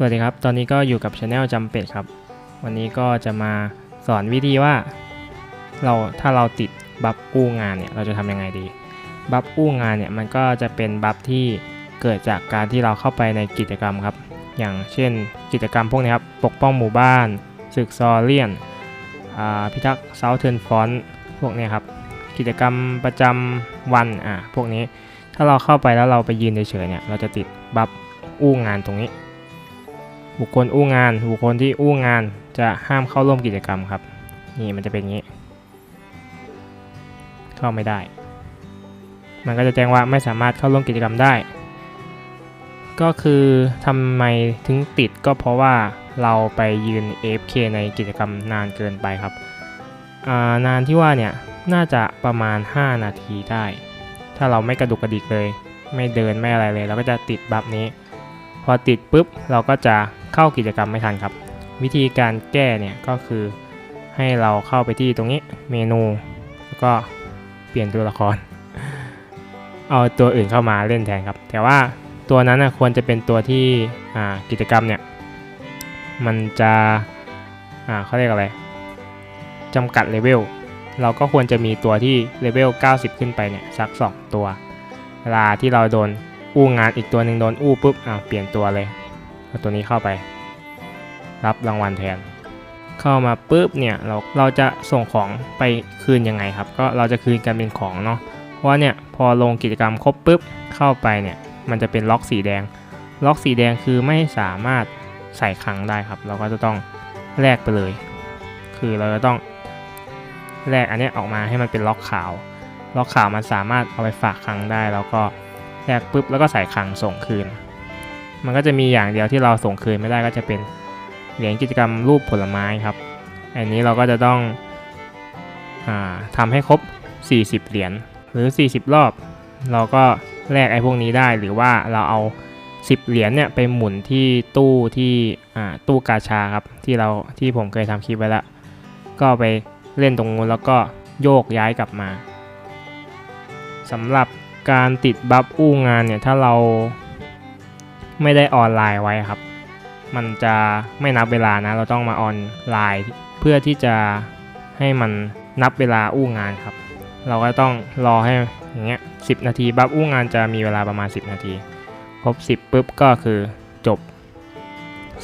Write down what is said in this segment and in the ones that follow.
สวัสดีครับ ตอนนี้ก็อยู่กับช anel จำเป็ดครับ วันนี้ก็จะมาสอนวิธีว่า เราถ้าเราติดบัฟอู้งานเนี่ย เราจะทำยังไงดี บัฟอู้งานเนี่ย มันก็จะเป็นบัฟที่เกิดจากการที่เราเข้าไปในกิจกรรมครับ อย่างเช่นกิจกรรมพวกนี้ครับ ปกป้องหมู่บ้าน ศึกซอเลียนพิทักษ์เซาเทิร์นฟอนพวกนี้ครับ กิจกรรมประจำวัน อะ พวกนี้ ถ้าเราเข้าไปแล้วเราไปยืนเฉยๆเนี่ย เราจะติดบัฟอู้งานตรงนี้ บุคคลอู้งาน บุคคลที่อู้งานจะห้ามเข้าร่วมกิจกรรมครับ นี่มันจะเป็นอย่างนี้ เข้าไม่ได้ มันก็จะแจ้งว่าไม่สามารถเข้าร่วมกิจกรรมได้ ก็คือทำไมถึงติดก็เพราะว่าเราไปยืน AFK ในกิจกรรมนานเกินไปครับานานที่ว่าเนี่ยน่าจะประมาณ 5 นาทีได้ ถ้าเราไม่กระดุกกระดิกเลย ไม่เดินไม่อะไรเลย เราก็จะติดบัฟนี้ พอติดปุ๊บเราก็จะ เข้ากิจกรรมไม่ทันครับ วิธีการแก้เนี่ยก็คือให้เราเข้าไปที่ตรงนี้เมนูแล้วก็เปลี่ยนตัวละคร เอาตัวอื่นเข้ามาเล่นแทนครับ แต่ว่าตัวนั้นนะควรจะเป็นตัวที่อ่ากิจกรรมเนี่ยมันจะอ่าเขาเรียกอะไรจำกัดเลเวลเราก็ควรจะมีตัวที่เลเวล 90 ขึ้นไปเนี่ยสัก 2 ตัว เวลาที่เราโดนอู้งานอีกตัวหนึ่งโดนอู้ปุ๊บอ่าเปลี่ยนตัวเลย เอาตัวนี้เข้าไป รับรางวัลแทน เข้ามาปุ๊บเนี่ยเราเราจะส่งของไปคืนยังไงครับ ก็เราจะคืนกันเป็นของเนาะเพราะเนี่ยพอลงกิจกรรมครบปุ๊บเข้าไปเนี่ยมันจะเป็นล็อกสีแดง ล็อกสีแดงคือไม่สามารถใส่ครั้งได้ครับ เราก็จะต้องแลกไปเลย คือเราจะต้องแลกอันนี้ออกมาให้มันเป็นล็อกขาว ล็อกขาวมันสามารถเอาไปฝากครั้งได้ แล้วก็แลกปุ๊บแล้วก็ใส่ครั้งส่งคืน มันก็จะมีอย่างเดียวที่เราส่งคืนไม่ได้ก็จะเป็นเหรียญกิจกรรมรูปผลไม้ครับ อันนี้เราก็จะต้องอทำให้ครบ 40 เหรียญหรือ 40 รอบ เราก็แลกไอ้พวกนี้ได้หรือว่าเราเอา 10 เหรียญเนี่ยไปหมุนที่ตู้ที่ตู้กาชาครับที่เราที่ผมเคยทำคลิปไว้แล้วก็ไปเล่นตรงนู้นแล้วก็โยกย้ายกลับมาสำหรับการติดบัฟอู้งานเนี่ยถ้าเรา ไม่ได้ออนไลน์ไว้ครับ มันจะไม่นับเวลานะ เราต้องมาออนไลน์เพื่อที่จะให้มันนับเวลาอู้งานครับ เราก็ต้องรอให้อย่างเงี้ย10นาทีบัฟอู้งานจะมีเวลาประมาณ 10 นาที ครบ 10ปุ๊บก็คือจบ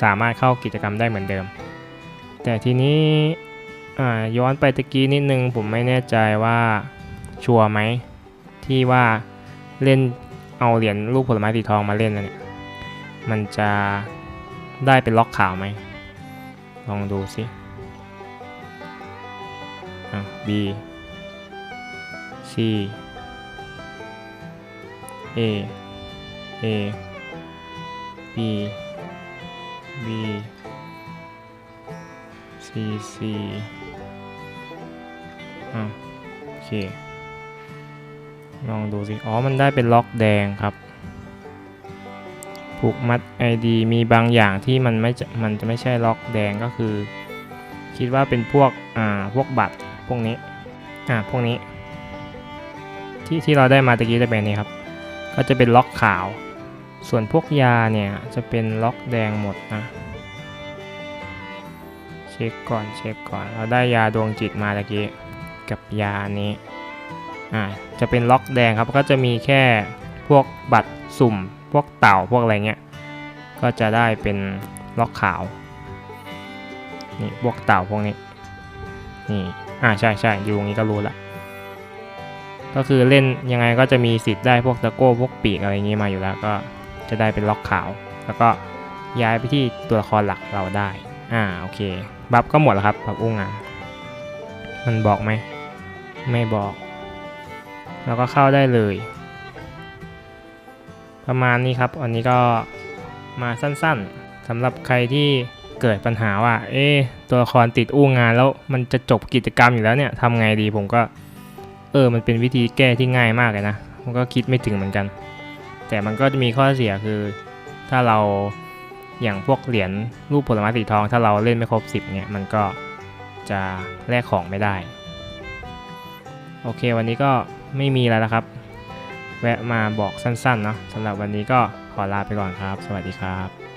สามารถเข้ากิจกรรมได้เหมือนเดิม แต่ทีนี้ย้อนไปตะกี้นิดนึงผมไม่แน่ใจว่าชัวร์ไหมที่ว่าเล่นเอาเหรียญรูปผลไม้สีทองมาเล่นนะเนี่ย มันจะได้เป็นล็อกขาวไหม ลองดูสิอะ B C A A B B C C อะโอเค ลองดูสิ อ๋อ มันได้เป็นล็อกแดงครับ ผูกมัด ID มีบางอย่างที่มันไม่จะมันจะไม่ใช่ล็อกแดงก็คือ คิดว่าเป็นพวกอ่าพวกบัตรพวกนี้อ่าพวกนี้ ที่ที่เราได้มาตะกี้จะเป็นนี้ครับ ก็จะเป็นล็อกขาว ส่วนพวกยาเนี่ยจะเป็นล็อกแดงหมดนะเช็คก่อนเช็คก่อนเราได้ยาดวงจิตมาตะกี้กับยานี้อ่าจะเป็นล็อกแดงครับก็จะมีแค่พวกบัตรสุ่ม พวกเต่าพวกอะไรเงี้ย ก็จะได้เป็นล็อกขาว นี่พวกเต่าพวกนี้ นี่ อ่าใช่ใช่อยู่ตรงนี้ก็รู้ละ ก็คือเล่นยังไงก็จะมีสิทธิ์ได้พวกตะโก้พวกปีกอะไรอย่างงี้มาอยู่แล้ว ก็จะได้เป็นล็อกขาว แล้วก็ย้ายไปที่ตัวละครหลักเราได้ อ่าโอเค บัฟก็หมดแล้วครับบัฟอุ้งอะมันบอกไหม ไม่บอก แล้วก็เข้าได้เลย ประมาณนี้ครับ อันนี้ก็มาสั้นๆสำหรับใครที่เกิดปัญหาว่า เอ๊ตัวละครติดอู้งานแล้วมันจะจบกิจกรรมอยู่แล้วเนี่ยทำไงดีผมก็ เออ มันเป็นวิธีแก้ที่ง่ายมากเลยนะผมก็คิดไม่ถึงเหมือนกัน แต่มันก็จะมีข้อเสียคือ ถ้าเราอย่างพวกเหรียญรูปผลไม้สีทอง ถ้าเราเล่นไม่ครบ 10เนี่ยมันก็จะแลกของไม่ได้ โอเค วันนี้ก็ไม่มีแล้วนะครับ แวะมาบอกสั้นๆเนาะสำหรับวันนี้ก็ขอลาไปก่อนครับ สวัสดีครับ